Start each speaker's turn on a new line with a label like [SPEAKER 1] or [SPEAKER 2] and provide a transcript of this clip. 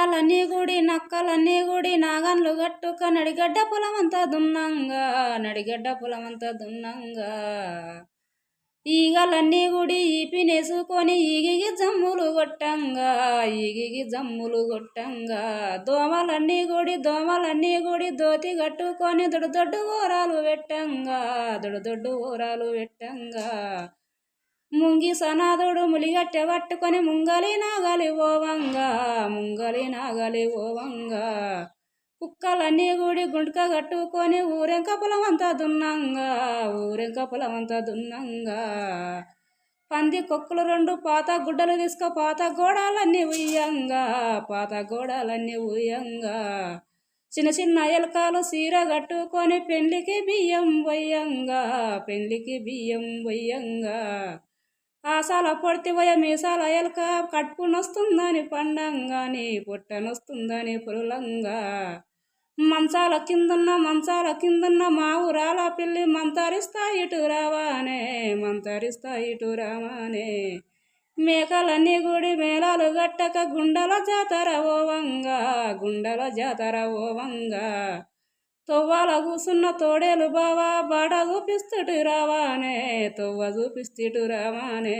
[SPEAKER 1] నక్కలన్నీ గుడి నక్కలన్నీ గుడి నాగన్లు గట్టుక నడిగడ్డ పొలమంతా దున్నంగా నడిగడ్డ పొలమంతా దున్నంగా. ఈగలన్నీ గుడి ఈపినేసుకొని ఈగిగి జమ్ములు కొట్టంగా ఈగిగి జమ్ములు కొట్టంగా. దోమలన్నీ గుడి దోమలన్నీ గుడి దోతి కట్టుకొని దొడ్డు దొడ్డు ఊరాలు పెట్టంగా దొడ్డు దొడ్డు ఊరాలు పెట్టంగా. ముంగి సనాదుడు ములిగట్టె పట్టుకొని ముంగలి నాగలి ఓవంగా ముంగలి నాగలి ఓవంగా. కుక్కలన్నీ గుడి గుంటక కట్టుకొని ఊరెంక పొలమంతా దున్నంగా ఊరెంక పొలమంతా దున్నంగా. పంది కొక్కులు రెండు పాత గుడ్డలు తీసుక పాత గోడాలన్నీ ఉయ్యంగా పాత గోడాలన్నీ ఉయ్యంగా. చిన్న చిన్న ఎలకాలు సీర కట్టుకొని పెళ్ళికి బియ్యం వయ్యంగా పెళ్ళికి బియ్యం వయ్యంగా. ఆశాల పొడితివయ మీసాల ఎలక కట్టుకునొస్తుందని పండంగాని పొట్టనొస్తుందని పురులంగా. మంచాల కిందన్న మంచాల కిందన్న మా ఊరాల పిల్లి మంతరిస్తా ఇటు రావానే మంతరిస్తా ఇటు రావానే. మేకలన్నీ గుడి మేళాలు గట్టక గుండెల జాతర ఓవంగా గుండెల జాతర ఓవంగా. తొవ్వాల కూసున్న తోడేలు బావా బాడ చూపిస్తుటు రావానే తొవ్వ చూపిస్తుటు రావానే.